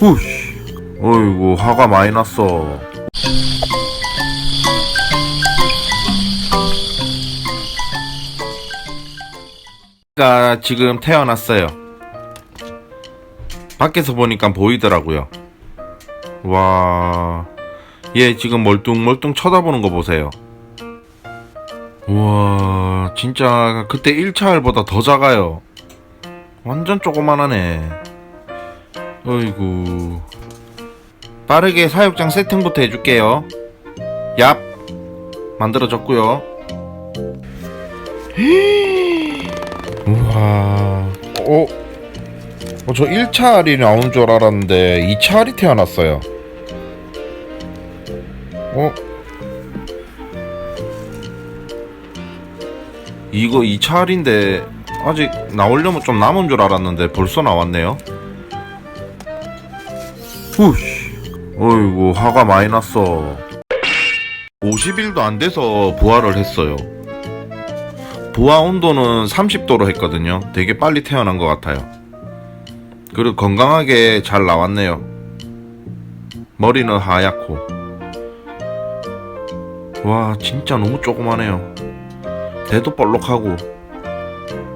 후씨. 어이구, 화가 많이 났어. 가 지금 태어났어요. 밖에서 보니까 보이더라고요. 와, 얘 지금 멀뚱멀뚱 쳐다보는 거 보세요. 우와, 진짜 그때 1차 알보다 더 작아요. 완전 조그만하네. 어이구. 빠르게 사육장 세팅부터 해줄게요. 얍. 만들어졌고요. 우와. 어? 어, 저 1차 알이 나온 줄 알았는데 2차 알이 태어났어요. 어? 이거 2차 알인데 아직 나오려면 좀 남은 줄 알았는데 벌써 나왔네요. 후씨. 어이구, 화가 많이 났어. 50일도 안 돼서 부화를 했어요. 부화 온도는 30도로 했거든요. 되게 빨리 태어난 것 같아요. 그리고 건강하게 잘 나왔네요. 머리는 하얗고. 와, 진짜 너무 조그마네요. 대도 볼록하고.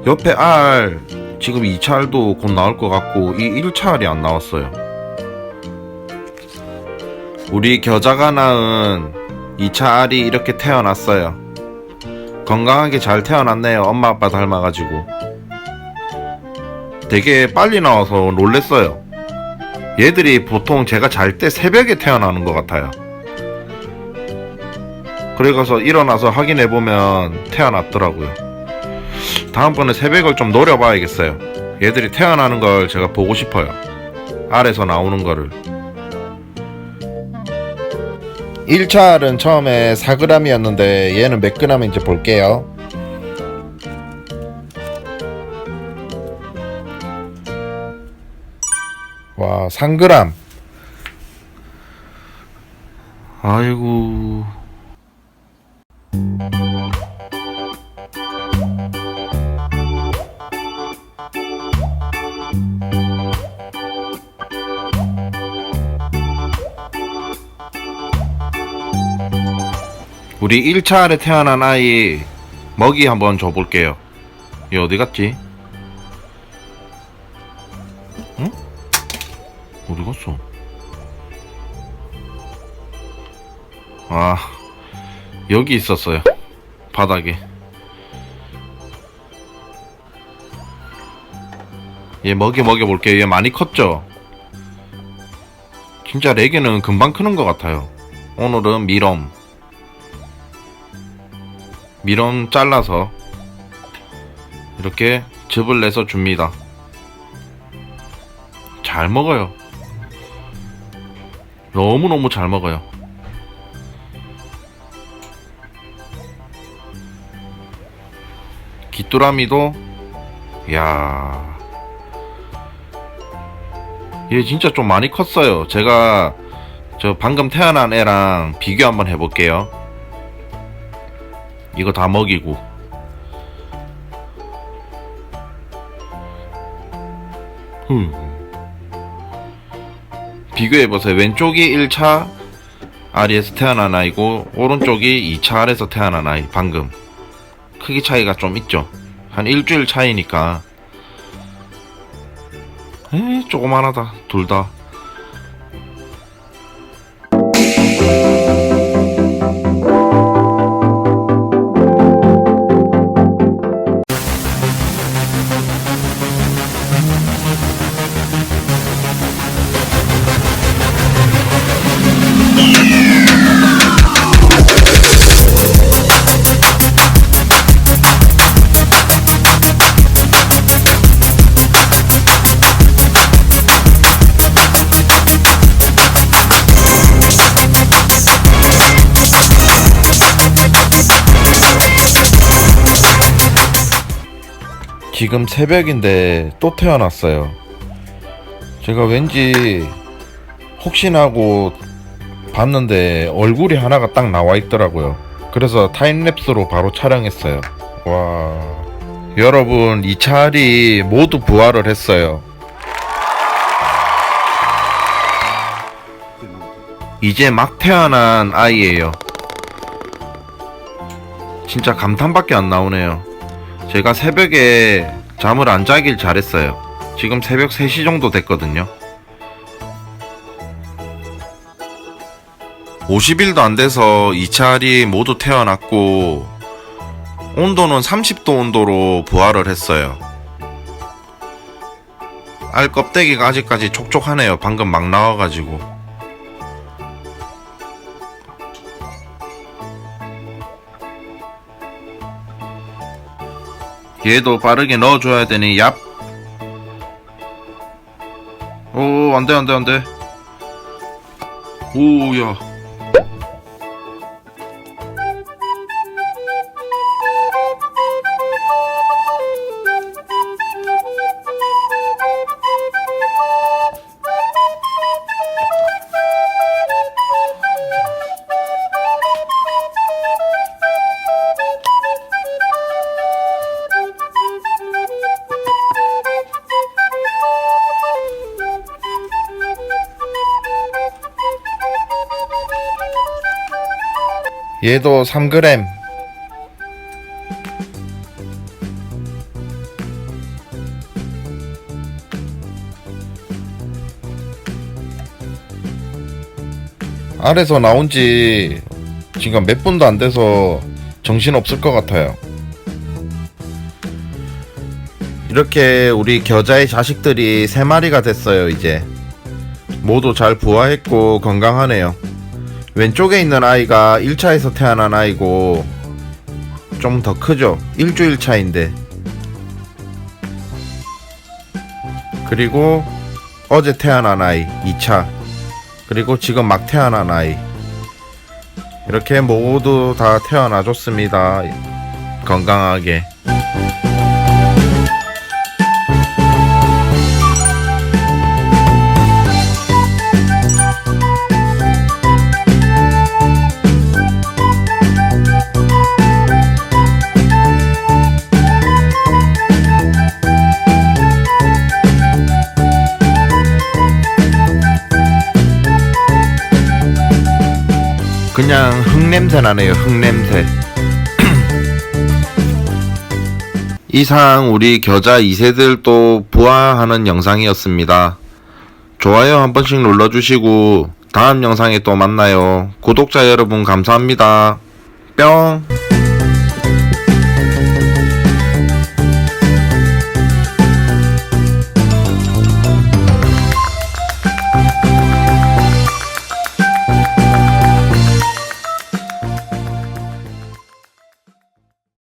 옆에 알, 지금 2차 알도 곧 나올 것 같고, 이 1차 알이 안 나왔어요. 우리 겨자가 낳은 2차 알이 이렇게 태어났어요. 건강하게 잘 태어났네요. 엄마 아빠 닮아가지고. 되게 빨리 나와서 놀랬어요. 얘들이 보통 제가 잘 때 새벽에 태어나는 것 같아요. 그래서 일어나서 확인해보면 태어났더라고요. 다음번에 새벽을 좀 노려봐야겠어요. 얘들이 태어나는 걸 제가 보고 싶어요. 알에서 나오는 거를. 1차 알은 처음에 4g이었는데 얘는 몇 g인지 볼게요. 와, 3g. 아이고. 우리 1차에 태어난 아이 먹이 한번 줘볼게요. 얘 어디 갔지? 응? 어디 갔어? 아, 여기 있었어요. 바닥에. 얘 먹이 먹여볼게요. 얘 많이 컸죠? 진짜 레게는 금방 크는 것 같아요. 오늘은 미럼. 미럼 잘라서 이렇게 즙을 내서 줍니다. 잘 먹어요. 너무너무 잘 먹어요. 귀뚜라미도, 야, 얘 진짜 좀 많이 컸어요. 제가 저 방금 태어난 애랑 비교 한번 해볼게요. 이거 다 먹이고. 흠. 비교해보세요. 왼쪽이 1차 알에서 태어난 아이고 오른쪽이 2차 알에서 태어난 아이 방금. 크기 차이가 좀 있죠? 한 일주일 차이니까. 에이 조그만하다 둘다 지금 새벽인데 또 태어났어요. 제가 왠지 혹시나 하고 봤는데 얼굴이 하나가 딱 나와 있더라고요. 그래서 타임랩스로 바로 촬영했어요. 와. 여러분, 이 차알이 모두 부활을 했어요. 이제 막 태어난 아이예요. 진짜 감탄밖에 안 나오네요. 제가 새벽에 잠을 안 자길 잘했어요. 지금 새벽 3시 정도 됐거든요. 50일도 안 돼서 2차 알이 모두 태어났고 온도는 30도 온도로 부화를 했어요. 알 껍데기가 아직까지 촉촉하네요. 방금 막 나와가지고. 얘도 빠르게 넣어줘야 되니 얍. 오 안돼 안돼 안돼. 오야. 얘도 3g. 알에서 나온 지 지금 몇 분도 안 돼서 정신 없을 것 같아요. 이렇게 우리 겨자의 자식들이 세 마리가 됐어요, 이제. 모두 잘 부화했고 건강하네요. 왼쪽에 있는 아이가 1차에서 태어난 아이고 좀 더 크죠? 일주일 차인데. 그리고 어제 태어난 아이 2차. 그리고 지금 막 태어난 아이. 이렇게 모두 다 태어나줬습니다. 건강하게 그냥 흙냄새 나네요 흙냄새. 이상 우리 겨자 2세들도 부화하는 영상이었습니다. 좋아요 한 번씩 눌러주시고 다음 영상에 또 만나요. 구독자 여러분 감사합니다. 뿅